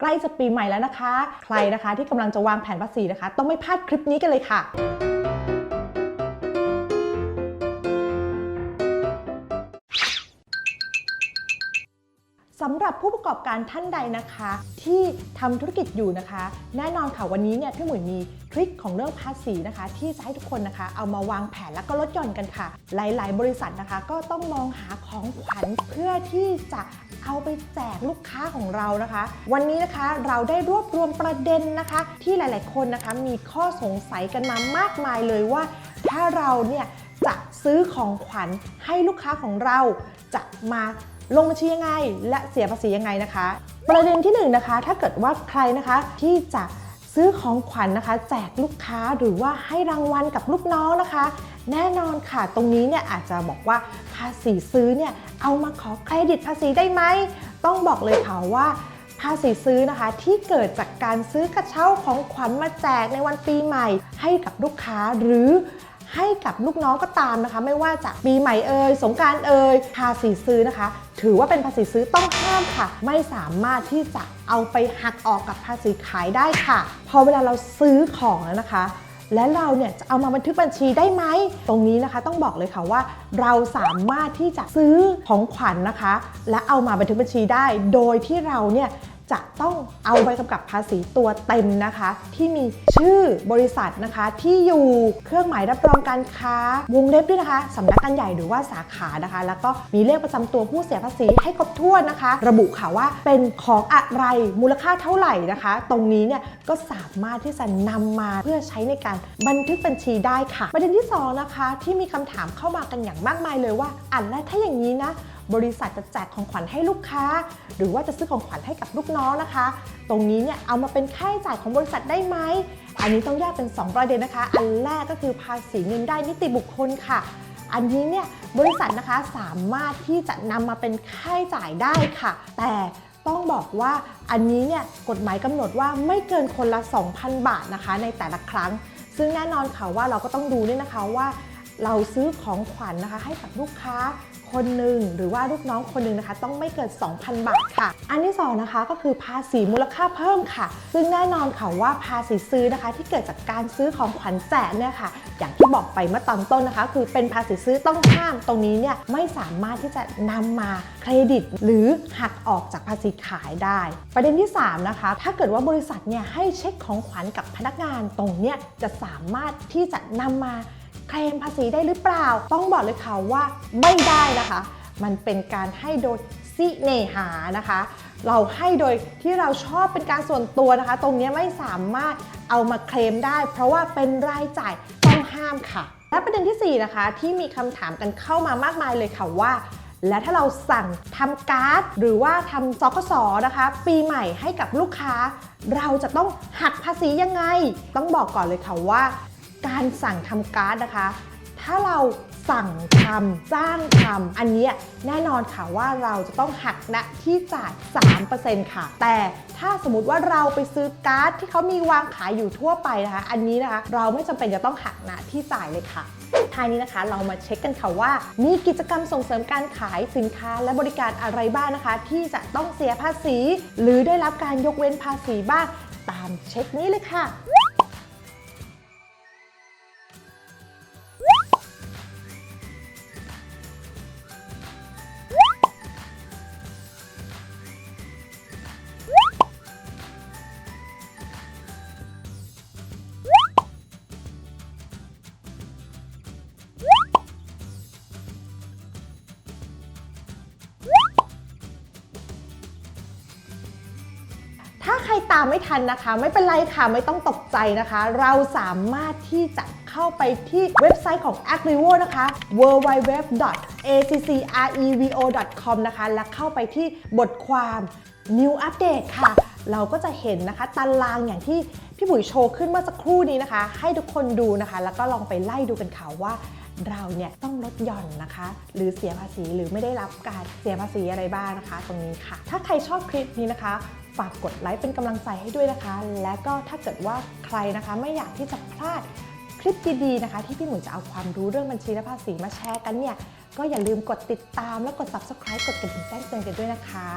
ใกล้จะปีใหม่แล้วนะคะ ใครนะคะที่กำลังจะวางแผนภาษีนะคะ ต้องไม่พลาดคลิปนี้กันเลยค่ะ สำหรับผู้ประกอบการท่านใดนะคะ ที่ทำธุรกิจอยู่นะคะ แน่นอนค่ะวันนี้เนี่ยพี่หมวยมีทริคของเรื่องภาษีนะคะ ที่จะให้ทุกคนนะคะ เอามาวางแผนแล้วก็ลดหย่อนกันค่ะ หลายๆ บริษัทนะคะ ก็ต้องมองหาของขวัญเพื่อที่จะเอาไปแจกลูกค้าของเรานะคะ วันนี้นะคะเราได้รวบรวมประเด็นนะคะ ที่หลาย ๆ คนนะคะ มีข้อสงสัยกันมามากมายเลยว่า ถ้าเราเนี่ยจะซื้อของขวัญให้ลูกค้าของเราจะมา ลงบัญชียังไง และเสียภาษียังไงนะคะ ประเด็นที่หนึ่งนะคะ ถ้าเกิดว่าใครนะคะที่จะซื้อของขวัญนะคะ แจกลูกค้าหรือว่าให้รางวัลกับลูกน้องนะคะ แน่นอนค่ะ ตรงนี้เนี่ยอาจจะบอกว่าภาษีซื้อเนี่ยเอามาขอเครดิตภาษีได้ไหมต้องบอกเลยค่ะว่าภาษีซื้อนะคะที่เกิดจากการซื้อกระเช้าของขวัญมาแจกในวันปีใหม่ ให้กับลูกค้าหรือ ให้กับลูกน้องก็ตามนะคะ ไม่ว่าจะปีใหม่เอ่ยสงการเอ่ยภาษีซื้อนะคะ ถือว่าเป็นภาษีซื้อต้องห้ามค่ะ ไม่สามารถที่จะเอาไปหักออกกับภาษีขายได้ค่ะ พอเวลาเราซื้อของแล้วนะคะและเราเนี่ยจะเอามาบันทึกบัญชีได้ไหม ตรงนี้นะคะต้องบอกเลยค่ะว่า เราสามารถที่จะซื้อของขวัญนะคะ และเอามาบันทึกบัญชีได้ โดยที่เราเนี่ย จะต้องเอาใบกำกับภาษีตัวเต็มนะคะ ที่มีชื่อบริษัทนะคะที่อยู่เครื่องหมายรับรองการค้าวงเล็บด้วยนะคะสำนักงานใหญ่หรือว่าสาขานะคะ แล้วก็มีเลขประจำตัวผู้เสียภาษีให้ครบถ้วนนะคะ ระบุค่ะว่าเป็นของอะไรมูลค่าเท่าไหร่นะคะ ตรงนี้เนี่ยก็สามารถที่จะนำมาเพื่อใช้ในการบันทึกบัญชีได้ค่ะ ประเด็นที่สองนะคะที่มีคำถามเข้ามากันอย่างมากมายเลยว่าอันแล้วถ้าอย่างนี้นะ บริษัทจะแจกของขวัญให้ลูกค้า หรือว่าจะซื้อของขวัญให้กับลูกน้องนะคะ ตรงนี้เนี่ยเอามาเป็นค่าใช้จ่ายของบริษัทได้ไหมอันนี้ต้องแยกเป็น 2 ประเด็นนะคะ อันแรกก็คือภาษีเงินได้นิติบุคคลค่ะ อันนี้เนี่ยบริษัทนะคะสามารถที่จะนำมาเป็นค่าใช้จ่ายได้ค่ะ แต่ต้องบอกว่าอันนี้เนี่ยกฎหมายกำหนดว่าไม่เกินคนละ 2,000 บาทนะคะ ในแต่ละครั้ง ซึ่งแน่นอนค่ะว่าเราก็ต้องดูด้วยนะคะว่าเราซื้อของขวัญนะคะให้กับลูกค้า คนหนึ่งหรือว่าลูกน้องคนหนึ่งนะคะ ต้องไม่เกิน 2,000 บาทค่ะ อันที่สองนะคะก็คือภาษีมูลค่าเพิ่มค่ะ ซึ่งแน่นอนค่ะว่าภาษีซื้อนะคะ ที่เกิดจากการซื้อของขวัญแจกเนี่ยค่ะอย่างที่บอกไปเมื่อตอนต้นนะคะ คือเป็นภาษีซื้อต้องห้ามตรงนี้เนี่ยไม่สามารถที่จะนำมาเครดิต หรือหักออกจากภาษีขายได้ ประเด็นที่สามนะคะ ถ้าเกิดว่าบริษัทเนี่ยให้เช็คของขวัญกับพนักงานตรงเนี้ยจะสามารถที่จะนำมา เคลมภาษีได้หรือเปล่า ต้องบอกเลยค่ะว่าไม่ได้นะคะ มันเป็นการให้โดยสิเนหานะคะ เราให้โดยที่เราชอบเป็นการส่วนตัวนะคะ ตรงนี้ไม่สามารถเอามาเคลมได้ เพราะว่าเป็นรายจ่ายต้องห้ามค่ะ และประเด็นที่ 4 นะคะ ที่มีคำถามกันเข้ามามากมายเลยค่ะว่าและถ้าเราสั่งทำการ์ด หรือว่าทำซอกสนะคะ ปีใหม่ให้กับลูกค้า เราจะต้องหักภาษียังไง ต้องบอกก่อนเลยค่ะว่า การสั่งทำการ์ดนะคะ ถ้าเราสั่งทำจ้างทำอันนี้แน่นอนค่ะว่าเราจะต้องหักณที่จ่าย 3%ค่ะ แต่ถ้าสมมติว่าเราไปซื้อการ์ดที่เขามีวางขายอยู่ทั่วไปนะคะ อันนี้นะคะเราไม่จำเป็นจะต้องหักณที่จ่ายเลยค่ะท้ายนี้นะคะ เรามาเช็คกันค่ะว่า มีกิจกรรมส่งเสริมการขายสินค้าและบริการอะไรบ้างนะคะ ที่จะต้องเสียภาษี หรือได้รับการยกเว้นภาษีบ้างตามเช็คนี้เลยค่ะ ตามไม่ทันนะคะ ไม่เป็นไรค่ะไม่ต้องตกใจนะคะ เราสามารถที่จะเข้าไปที่เว็บไซต์ของ a g r i v o นะคะ www.accrevo.com นะคะ และเข้าไปที่บทความ New Update ค่ะ เราก็จะเห็นนะคะตารางอย่างที่พี่บุ๋ยโชว์ขึ้นเมื่อสักครู่นี้นะคะ ให้ทุกคนดูนะคะ แล้วก็ลองไปไล่ดูกันค่ะว่าเราเนี่ยต้องลดหย่อนนะคะ หรือเสียภาษีหรือไม่ได้รับการเสียภาษีอะไรบ้างนะคะ ตรงนี้ค่ะ ถ้าใครชอบคลิปนี้นะคะ ฝากกดไลค์เป็นกำลังใจให้ด้วยนะคะ และก็ถ้าเกิดว่าใครนะคะไม่อยากที่จะพลาดคลิปดีๆนะคะ ที่พี่หมุนจะเอาความรู้เรื่องบัญชีและภาษีมาแชร์กันเนี่ยก็อย่าลืมกดติดตามและกด subscribe กดกระดิ่งแจ้งเตือนกันด้วยนะคะ